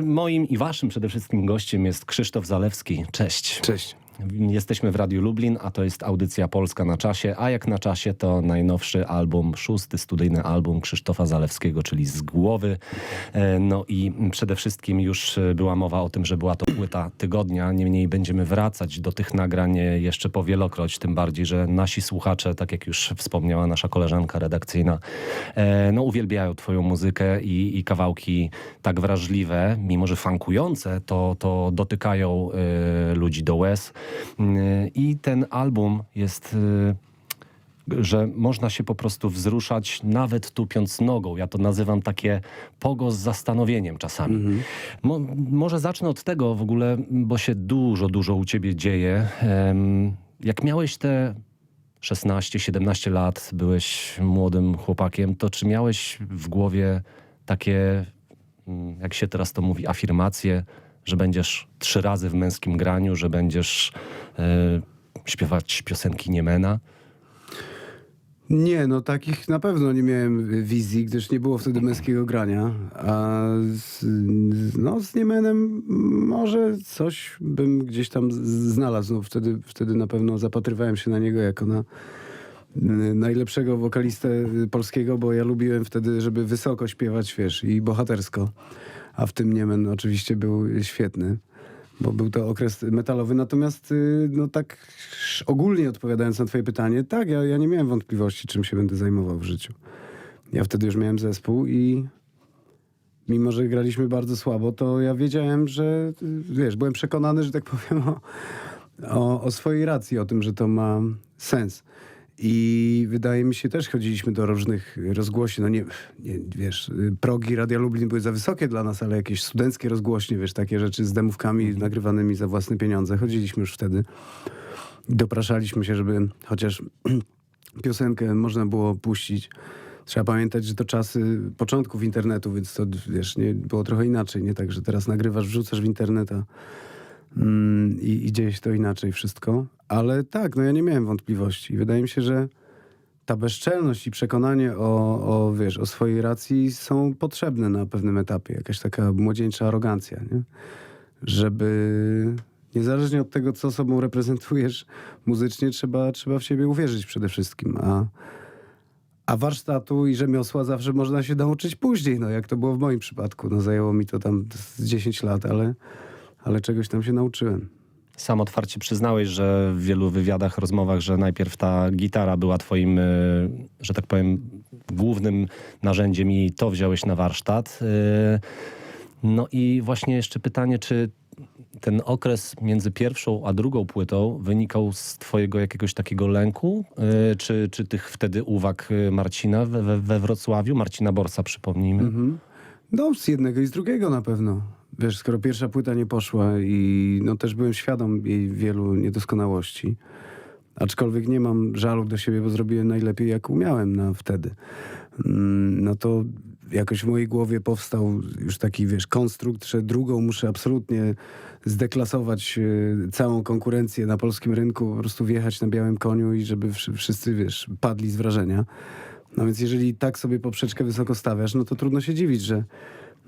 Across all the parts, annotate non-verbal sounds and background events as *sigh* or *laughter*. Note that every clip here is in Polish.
Moim i waszym przede wszystkim gościem jest Krzysztof Zalewski. Cześć. Cześć. Jesteśmy w Radiu Lublin, a to jest audycja Polska na czasie, a jak na czasie to najnowszy album, szósty studyjny album Krzysztofa Zalewskiego, czyli Z Głowy. E, No i przede wszystkim już e, była mowa o tym, że była to płyta tygodnia, niemniej będziemy wracać do tych nagrań jeszcze powielokroć, tym bardziej, że nasi słuchacze, tak jak już wspomniała nasza koleżanka redakcyjna, e, no uwielbiają twoją muzykę i, i kawałki tak wrażliwe, mimo że funkujące, to, to dotykają ludzi do łez. E, I ten album jest... e, że można się po prostu wzruszać, nawet tupiąc nogą. Ja to nazywam takie pogo z zastanowieniem czasami. Mo, może zacznę od tego w ogóle, bo się dużo, dużo u ciebie dzieje. Jak miałeś te 16-17 lat, byłeś młodym chłopakiem, to czy miałeś w głowie takie, mm, jak się teraz to mówi, afirmacje, że będziesz trzy razy w męskim graniu, że będziesz e, śpiewać piosenki Niemena? Nie, no takich na pewno nie miałem wizji, gdyż nie było wtedy męskiego grania. A z, no, z Niemenem może coś bym gdzieś tam znalazł. No, wtedy, wtedy na pewno zapatrywałem się na niego jako na y, najlepszego wokalistę y, polskiego, bo ja lubiłem wtedy, żeby wysoko śpiewać, wiesz, i bohatersko. A w tym Niemen oczywiście był świetny, bo był to okres metalowy. Natomiast, y, no tak ogólnie odpowiadając na twoje pytanie, tak, ja, ja nie miałem wątpliwości, czym się będę zajmował w życiu. Ja wtedy już miałem zespół i mimo, że graliśmy bardzo słabo, to ja wiedziałem, że, y, wiesz, byłem przekonany, że tak powiem, o, o, o swojej racji, o tym, że to ma sens. I wydaje mi się, też chodziliśmy do różnych rozgłośni. No nie, nie wiesz, progi Radia Lublin były za wysokie dla nas, ale jakieś studenckie rozgłośnie, wiesz, takie rzeczy z demówkami nagrywanymi za własne pieniądze. Chodziliśmy już wtedy. Dopraszaliśmy się, żeby chociaż *clears throat* piosenkę można było puścić. Trzeba pamiętać, że to czasy początków internetu, więc to wiesz, nie, było trochę inaczej. Nie tak, że teraz nagrywasz, wrzucasz w internet, a mm, i, i dzieje się to inaczej wszystko. Ale tak, no ja nie miałem wątpliwości. Wydaje mi się, że ta bezczelność i przekonanie o, o, wiesz, o swojej racji są potrzebne na pewnym etapie. Jakaś taka młodzieńcza arogancja, nie? Żeby niezależnie od tego, co sobą reprezentujesz muzycznie, trzeba, trzeba w siebie uwierzyć przede wszystkim. A, a warsztatu i rzemiosła zawsze można się nauczyć później, no jak to było w moim przypadku. No zajęło mi to tam z 10 lat, ale, ale czegoś tam się nauczyłem. Sam otwarcie przyznałeś, że w wielu wywiadach, rozmowach, że najpierw ta gitara była twoim, y, że tak powiem, głównym narzędziem i to wziąłeś na warsztat. Y, No i właśnie jeszcze pytanie, czy ten okres między pierwszą a drugą płytą wynikał z twojego jakiegoś takiego lęku, y, czy, czy tych wtedy uwag Marcina we, we, we Wrocławiu, Marcina Borsa przypomnijmy. Mhm. No, z jednego i z drugiego na pewno. Wiesz, skoro pierwsza płyta nie poszła i no też byłem świadom jej wielu niedoskonałości. Aczkolwiek nie mam żalu do siebie, bo zrobiłem najlepiej jak umiałem na wtedy. Mm, No to jakoś w mojej głowie powstał już taki, wiesz, konstrukt, że drugą muszę absolutnie zdeklasować e, całą konkurencję na polskim rynku, po prostu wjechać na białym koniu i żeby wszy- wszyscy, wiesz, padli z wrażenia. No więc jeżeli tak sobie poprzeczkę wysoko stawiasz, no to trudno się dziwić, że,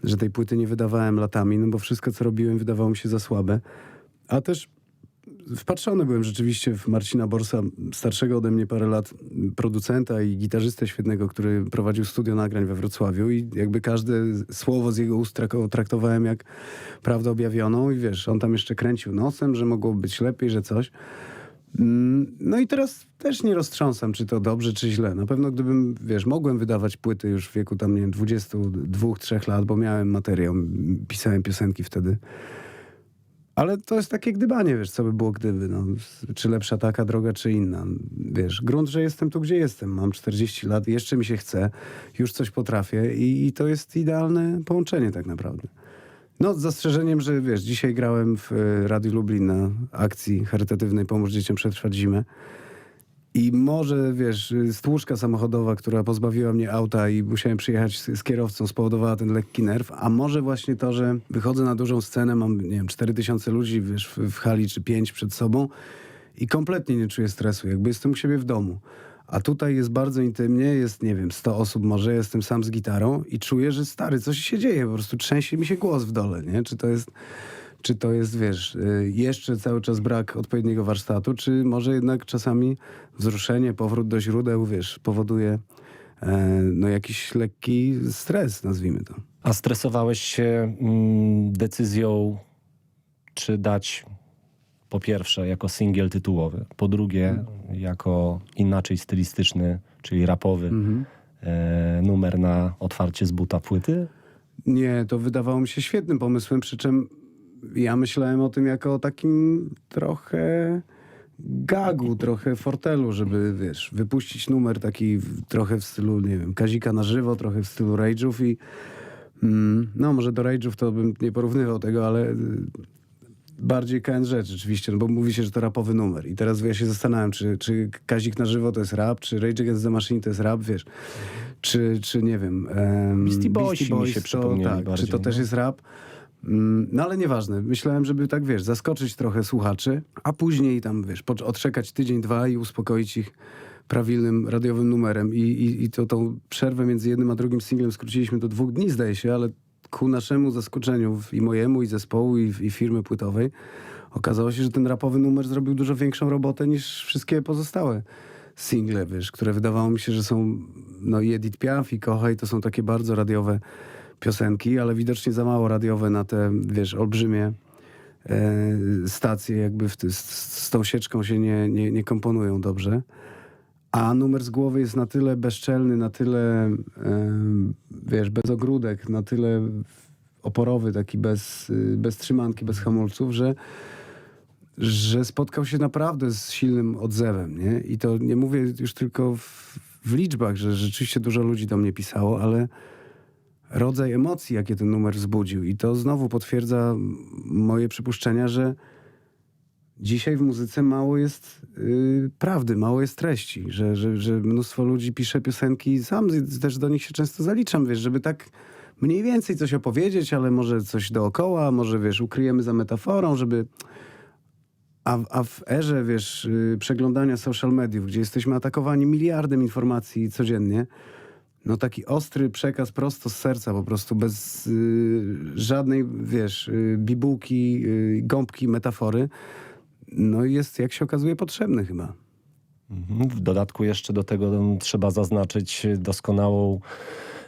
że tej płyty nie wydawałem latami, no bo wszystko, co robiłem, wydawało mi się za słabe. A też wpatrzony byłem rzeczywiście w Marcina Borsa, starszego ode mnie parę lat, producenta i gitarzystę świetnego, który prowadził studio nagrań we Wrocławiu i jakby każde słowo z jego ust trak- traktowałem jak prawdę objawioną i wiesz, on tam jeszcze kręcił nosem, że mogło być lepiej, że coś. Mm, No i teraz też nie roztrząsam, czy to dobrze, czy źle. Na pewno gdybym, wiesz, mogłem wydawać płyty już w wieku tam, nie wiem, 22-3 lat, bo miałem materiał, pisałem piosenki wtedy. Ale to jest takie gdybanie, wiesz, co by było gdyby, no. Czy lepsza taka droga, czy inna. Wiesz, grunt, że jestem tu, gdzie jestem. Mam 40 lat, jeszcze mi się chce, już coś potrafię i, i to jest idealne połączenie tak naprawdę. No, z zastrzeżeniem, że wiesz, dzisiaj grałem w e, Radiu Lublin na akcji charytatywnej Pomóż Dzieciom Przetrwać Zimę. I może, wiesz, stłuczka samochodowa, która pozbawiła mnie auta i musiałem przyjechać z, z kierowcą, spowodowała ten lekki nerw. A może właśnie to, że wychodzę na dużą scenę, mam, nie wiem, 4000 ludzi, wiesz, w, w hali czy 5 przed sobą i kompletnie nie czuję stresu, jakby jestem u siebie w domu. A tutaj jest bardzo intymnie, jest, nie wiem, 100 osób może, jestem sam z gitarą i czuję, że stary, coś się dzieje, po prostu trzęsie mi się głos w dole, nie? Czy to jest, czy to jest, wiesz, y, jeszcze cały czas brak odpowiedniego warsztatu, czy może jednak czasami wzruszenie, powrót do źródeł, wiesz, powoduje e, no jakiś lekki stres, nazwijmy to. A stresowałeś się mm, decyzją, czy dać po pierwsze jako singiel tytułowy, po drugie jako inaczej stylistyczny, czyli rapowy e, numer na otwarcie z buta płyty? Nie, to wydawało mi się świetnym pomysłem, przy czym ja myślałem o tym jako o takim trochę gagu, trochę fortelu, żeby, wiesz, wypuścić numer taki trochę w stylu, nie wiem, Kazika na żywo, trochę w stylu Rage'ów i mm, no może do Rage'ów to bym nie porównywał tego, ale bardziej KNZ rzeczywiście, no bo mówi się, że to rapowy numer i teraz ja się zastanawiam, czy, czy Kazik na żywo to jest rap, czy Rage Against the Machine to jest rap, wiesz, czy, czy nie wiem... em, Beastie Boysi mi się to, tak, bardziej, Czy to też no. jest rap? Mm, No ale nieważne. Myślałem, żeby tak, wiesz, zaskoczyć trochę słuchaczy, a później tam, wiesz, odczekać tydzień, dwa i uspokoić ich prawilnym radiowym numerem. I, i, i to tą przerwę między jednym a drugim singlem skróciliśmy do dwóch dni, zdaje się, ale ku naszemu zaskoczeniu i mojemu, i zespołu, i, i firmy płytowej okazało się, że ten rapowy numer zrobił dużo większą robotę niż wszystkie pozostałe single, wiesz, które wydawało mi się, że są, no i Edith Piaf i Kochaj, to są takie bardzo radiowe piosenki, ale widocznie za mało radiowe na te, wiesz, olbrzymie e, stacje, jakby w ty, z, z tą sieczką się nie, nie, nie komponują dobrze. A numer z głowy jest na tyle bezczelny, na tyle, wiesz, bez ogródek, na tyle oporowy, taki bez, y, bez trzymanki, bez hamulców, że że spotkał się naprawdę z silnym odzewem, nie? I to nie mówię już tylko w, w liczbach, że rzeczywiście dużo ludzi do mnie pisało, ale rodzaj emocji, jakie ten numer wzbudził. I to znowu potwierdza moje przypuszczenia, że dzisiaj w muzyce mało jest y, prawdy, mało jest treści, że, że, że mnóstwo ludzi pisze piosenki i sam też do nich się często zaliczam, wiesz, żeby tak mniej więcej coś opowiedzieć, ale może coś dookoła, może wiesz, ukryjemy za metaforą, żeby... A, a w erze, wiesz, y, przeglądania social mediów, gdzie jesteśmy atakowani miliardem informacji codziennie, no taki ostry przekaz prosto z serca, po prostu bez y, żadnej, wiesz, y, bibułki, gąbki, metafory, no jest, jak się okazuje, potrzebny chyba. Mhm. W dodatku jeszcze do tego no, trzeba zaznaczyć doskonałą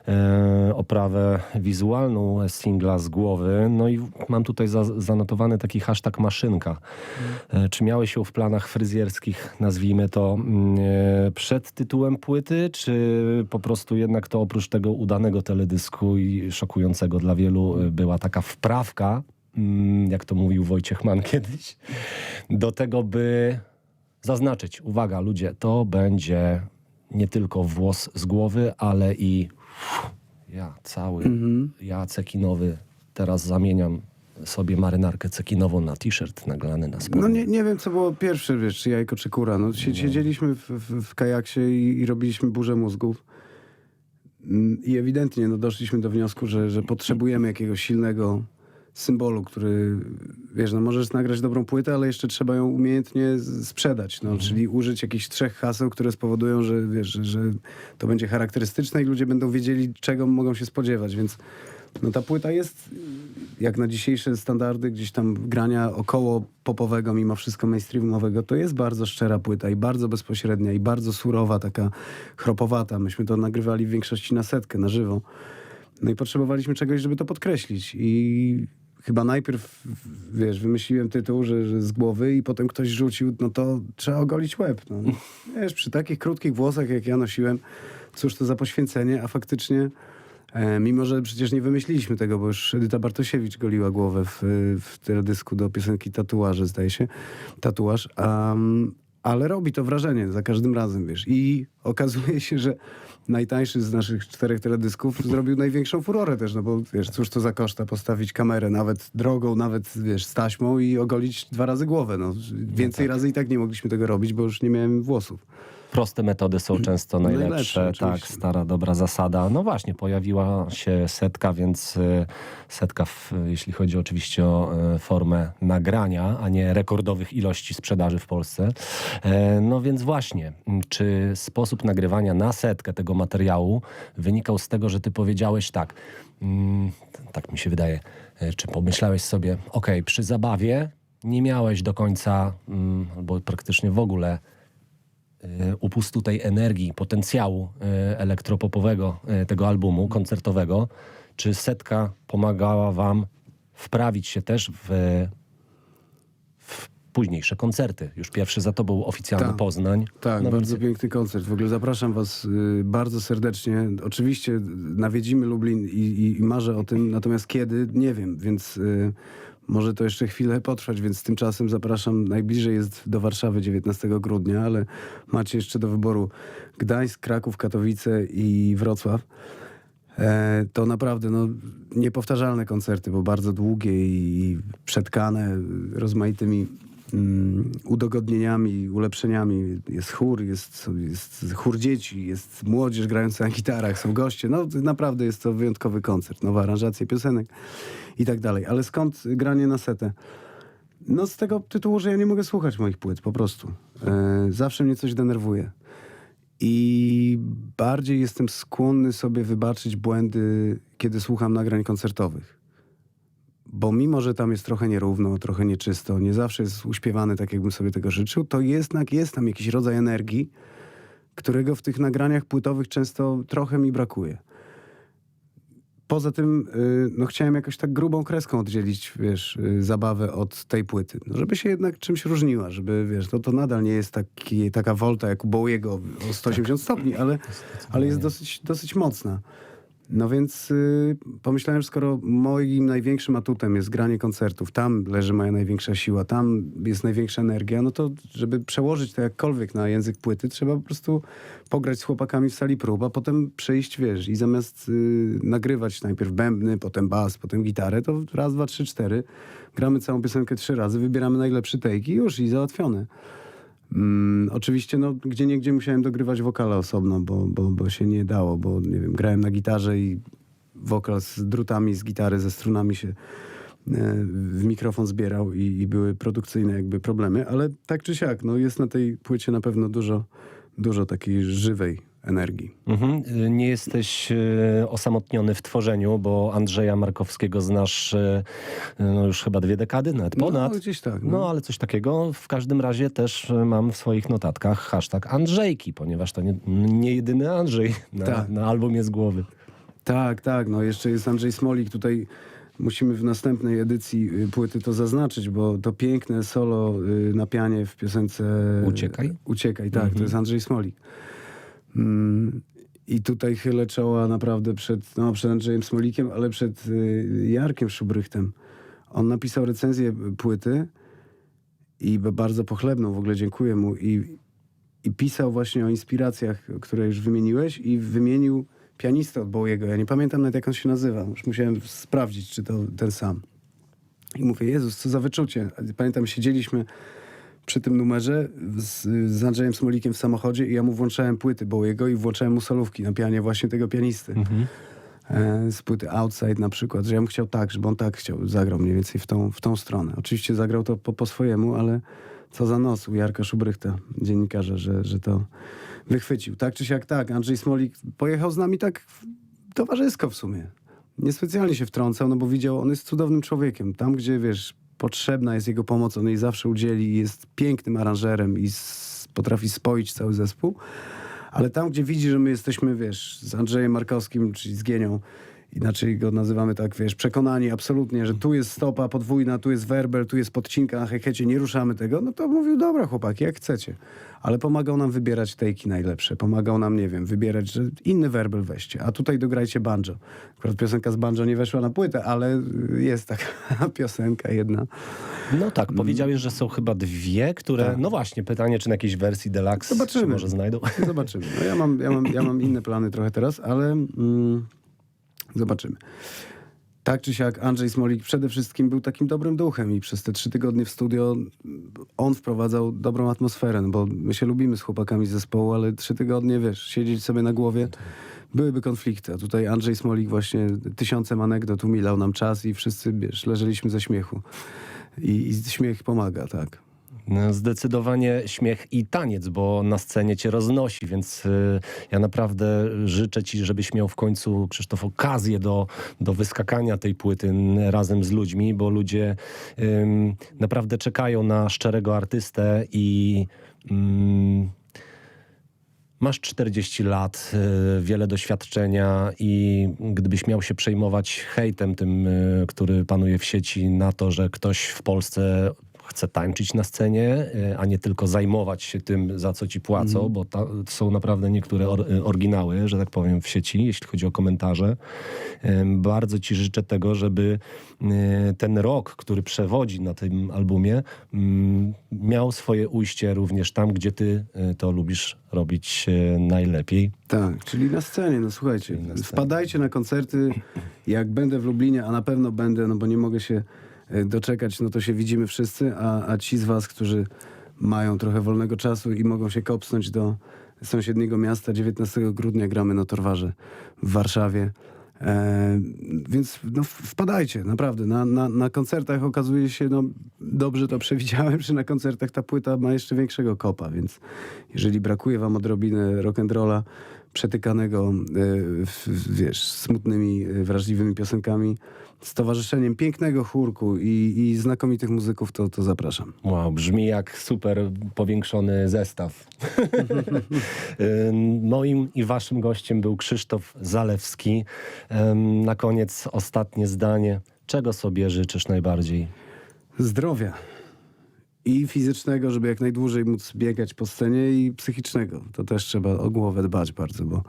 e, oprawę wizualną singla z głowy. No i mam tutaj za, zanotowany taki hashtag maszynka. E, czy miałeś ją w planach fryzjerskich, nazwijmy to, mm, e, przed tytułem płyty, czy po prostu jednak to oprócz tego udanego teledysku i szokującego dla wielu e, była taka wprawka, jak to mówił Wojciech Mann *laughs* kiedyś, do tego, by zaznaczyć, uwaga ludzie, to będzie nie tylko włos z głowy, ale i ja cały, ja cekinowy, teraz zamieniam sobie marynarkę cekinową na t-shirt naglany na spodnie. No nie, nie wiem, co było pierwsze, wiesz, czy jajko, czy kura. No, sie- siedzieliśmy w, w, w kajaksie i, i robiliśmy burzę mózgów. Mm, I ewidentnie no, doszliśmy do wniosku, że, że potrzebujemy jakiegoś silnego symbolu, który, wiesz, no możesz nagrać dobrą płytę, ale jeszcze trzeba ją umiejętnie sprzedać, no, czyli użyć jakichś trzech haseł, które spowodują, że, wiesz, że, że to będzie charakterystyczne i ludzie będą wiedzieli, czego mogą się spodziewać, więc no, ta płyta jest, jak na dzisiejsze standardy, gdzieś tam grania około popowego, mimo wszystko mainstreamowego, to jest bardzo szczera płyta i bardzo bezpośrednia i bardzo surowa, taka chropowata. Myśmy to nagrywali w większości na setkę, na żywo. No i potrzebowaliśmy czegoś, żeby to podkreślić. I chyba najpierw, wiesz, wymyśliłem tytuł, że, że z głowy i potem ktoś rzucił, no to trzeba ogolić łeb. No. Wiesz, przy takich krótkich włosach, jak ja nosiłem, cóż to za poświęcenie, a faktycznie, e, mimo że przecież nie wymyśliliśmy tego, bo już Edyta Bartosiewicz goliła głowę w, w teledysku do piosenki Tatuaże, zdaje się, tatuaż, um, ale robi to wrażenie za każdym razem, wiesz. I okazuje się, że najtańszy z naszych czterech teledysków zrobił największą furorę też, no bo wiesz, cóż to za koszta postawić kamerę, nawet drogą, nawet wiesz, z taśmą i ogolić dwa razy głowę, no. Więcej razy i tak nie mogliśmy tego robić, bo już nie miałem włosów. Proste metody są często najlepsze. Najlepsze, tak, stara, dobra zasada. No właśnie, pojawiła się setka, więc y, setka, w, jeśli chodzi oczywiście o y, formę nagrania, a nie rekordowych ilości sprzedaży w Polsce. E, No więc właśnie, m, czy sposób nagrywania na setkę tego materiału wynikał z tego, że ty powiedziałeś tak, mm, tak mi się wydaje, e, czy pomyślałeś sobie, okej, przy zabawie nie miałeś do końca, mm, albo praktycznie w ogóle upustu tej energii, potencjału e, elektropopowego e, tego albumu koncertowego. Czy setka pomagała wam wprawić się też w, w późniejsze koncerty? Już pierwszy za to był oficjalny Tak. Poznań. Tak, No bardzo więc- piękny koncert. W ogóle zapraszam was y, bardzo serdecznie. Oczywiście nawiedzimy Lublin i, i, i marzę o tym, natomiast kiedy, nie wiem, więc y, może to jeszcze chwilę potrwać, więc tymczasem zapraszam. Najbliżej jest do Warszawy 19 grudnia, ale macie jeszcze do wyboru Gdańsk, Kraków, Katowice i Wrocław. E, to naprawdę no, niepowtarzalne koncerty, bo bardzo długie i przetkane rozmaitymi mm, udogodnieniami, ulepszeniami. Jest chór, jest, jest chór dzieci, jest młodzież grająca na gitarach, są goście. No naprawdę jest to wyjątkowy koncert. Nowe aranżacje piosenek i tak dalej. Ale skąd granie na setę? No z tego tytułu, że ja nie mogę słuchać moich płyt, po prostu. E, zawsze mnie coś denerwuje. I bardziej jestem skłonny sobie wybaczyć błędy, kiedy słucham nagrań koncertowych. Bo mimo, że tam jest trochę nierówno, trochę nieczysto, nie zawsze jest uśpiewany tak, jakbym sobie tego życzył, to jednak jest tam jakiś rodzaj energii, którego w tych nagraniach płytowych często trochę mi brakuje. Poza tym, y, no chciałem jakoś tak grubą kreską oddzielić, wiesz, y, zabawę od tej płyty. No, żeby się jednak czymś różniła, żeby, wiesz, no to nadal nie jest taki, taka wolta jak u Bowiego o 180 stopni, ale, ale jest dosyć, dosyć mocna. No więc y, pomyślałem, że skoro moim największym atutem jest granie koncertów, tam leży moja największa siła, tam jest największa energia, no to żeby przełożyć to jakkolwiek na język płyty, trzeba po prostu pograć z chłopakami w sali prób, a potem przejść, wiesz, i zamiast y, nagrywać najpierw bębny, potem bas, potem gitarę, to raz, dwa, trzy, cztery, gramy całą piosenkę trzy razy, wybieramy najlepszy take i już, i załatwione. Mm, oczywiście, no, gdzie niegdzie musiałem dogrywać wokale osobno, bo, bo, bo się nie dało, bo nie wiem, grałem na gitarze i wokal z drutami z gitary, ze strunami się e, w mikrofon zbierał i, i były produkcyjne jakby problemy, ale tak czy siak, no, jest na tej płycie na pewno dużo, dużo takiej żywej energii. Mhm. Nie jesteś y, osamotniony w tworzeniu, bo Andrzeja Markowskiego znasz y, no już chyba dwie dekady, nawet ponad. No, gdzieś tak. No, ale coś takiego. W każdym razie też mam w swoich notatkach hashtag Andrzejki, ponieważ to nie, nie jedyny Andrzej na, Tak. na albumie z głowy. Tak, tak. No jeszcze jest Andrzej Smolik. Tutaj musimy w następnej edycji y, płyty to zaznaczyć, bo to piękne solo y, na pianie w piosence Uciekaj? Uciekaj, tak. To jest Andrzej Smolik. Mm, I tutaj chylę czoła naprawdę przed, no, przed Andrzejem Smolikiem, ale przed y, Jarkiem Szubrychtem. On napisał recenzję płyty i bardzo pochlebną, w ogóle dziękuję mu. I, I pisał właśnie o inspiracjach, które już wymieniłeś i wymienił pianistę od Bowiego. Ja nie pamiętam nawet jak on się nazywa. Już musiałem sprawdzić, czy to ten sam. I mówię, Jezus, co za wyczucie. Pamiętam, siedzieliśmy przy tym numerze z, z Andrzejem Smolikiem w samochodzie i ja mu włączałem płyty Bowiego i włączałem mu solówki na pianie właśnie tego pianisty. E, z płyty Outside na przykład, że ja bym chciał tak, żeby on tak chciał, zagrał mniej więcej w tą, w tą stronę. Oczywiście zagrał to po, po swojemu, ale co za nos u Jarka Szubrychta, dziennikarza, że, że to wychwycił. Tak czy siak tak, Andrzej Smolik pojechał z nami tak towarzysko w sumie. Niespecjalnie się wtrącał, no bo widział, on jest cudownym człowiekiem. Tam, gdzie wiesz, potrzebna jest jego pomoc, on jej zawsze udzieli jest pięknym aranżerem i potrafi spoić cały zespół. Ale tam, gdzie widzi, że my jesteśmy, wiesz, z Andrzejem Markowskim, czyli z Gienią, inaczej go nazywamy tak, wiesz, przekonani absolutnie, że tu jest stopa podwójna, tu jest werbel, tu jest podcinka na hekecie, nie ruszamy tego, no to mówił, dobra chłopaki, jak chcecie. Ale pomagał nam wybierać tejki najlepsze, pomagał nam, nie wiem, wybierać, że inny werbel weźcie, a tutaj dograjcie banjo. Akurat piosenka z banjo nie weszła na płytę, ale y, jest taka *laughs* piosenka jedna. No tak, powiedziałeś, że są chyba dwie, które... Tak. No właśnie, pytanie, czy na jakiejś wersji deluxe Zobaczymy. może znajdą. Zobaczymy. No ja, mam, ja, mam, ja mam inne plany trochę teraz, ale mm, zobaczymy. tak czy siak Andrzej Smolik przede wszystkim był takim dobrym duchem i przez te trzy tygodnie w studio on wprowadzał dobrą atmosferę, no bo my się lubimy z chłopakami z zespołu, ale trzy tygodnie, wiesz, siedzieć sobie na głowie, byłyby konflikty. A tutaj Andrzej Smolik właśnie tysiącem anegdot umilał nam czas i wszyscy, wiesz, leżeliśmy ze śmiechu. I, i śmiech pomaga, tak. Zdecydowanie śmiech i taniec, bo na scenie cię roznosi, więc y, ja naprawdę życzę ci, żebyś miał w końcu, Krzysztof, okazję do, do wyskakania tej płyty razem z ludźmi, bo ludzie ym, naprawdę czekają na szczerego artystę i ym, Masz 40 lat, y, wiele doświadczenia i gdybyś miał się przejmować hejtem tym, y, który panuje w sieci na to, że ktoś w Polsce chce tańczyć na scenie, y, a nie tylko zajmować się tym, za co ci płacą, bo ta, są naprawdę niektóre or, y, oryginały, że tak powiem, w sieci, jeśli chodzi o komentarze. Bardzo ci życzę tego, żeby y, ten rok, który przewodzi na tym albumie, ym, miał swoje ujście również tam, gdzie ty to lubisz robić najlepiej. Tak, czyli na scenie, no słuchajcie, wpadajcie na koncerty, jak będę w Lublinie, a na pewno będę, no bo nie mogę się e, doczekać, no to się widzimy wszyscy, a, a ci z was, którzy mają trochę wolnego czasu i mogą się kopsnąć do sąsiedniego miasta, 19 grudnia gramy na Torwarze w Warszawie. E, więc no, wpadajcie, naprawdę. Na, na, na koncertach okazuje się, no dobrze to przewidziałem, że na koncertach ta płyta ma jeszcze większego kopa, więc jeżeli brakuje wam odrobiny rock'n'rolla przetykanego, e, wiesz, smutnymi, e, wrażliwymi piosenkami, z towarzyszeniem pięknego chórku i, i znakomitych muzyków, to, to zapraszam. Wow, brzmi jak super powiększony zestaw. *laughs* Moim i waszym gościem był Krzysztof Zalewski. Na koniec ostatnie zdanie. Czego sobie życzysz najbardziej? Zdrowia. I fizycznego, żeby jak najdłużej móc biegać po scenie, i psychicznego. To też trzeba o głowę dbać bardzo, bo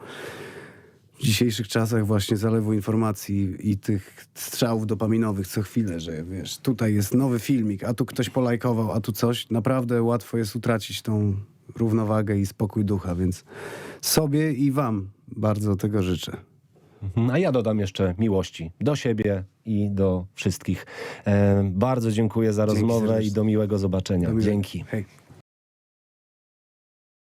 w dzisiejszych czasach właśnie zalewu informacji i tych strzałów dopaminowych co chwilę, że wiesz, tutaj jest nowy filmik, a tu ktoś polajkował, a tu coś. Naprawdę łatwo jest utracić tą równowagę i spokój ducha, więc sobie i wam bardzo tego życzę. Mhm, A ja dodam jeszcze miłości do siebie i do wszystkich. E, Bardzo dziękuję za rozmowę i do miłego zobaczenia. Do miłego. Dzięki. Hej.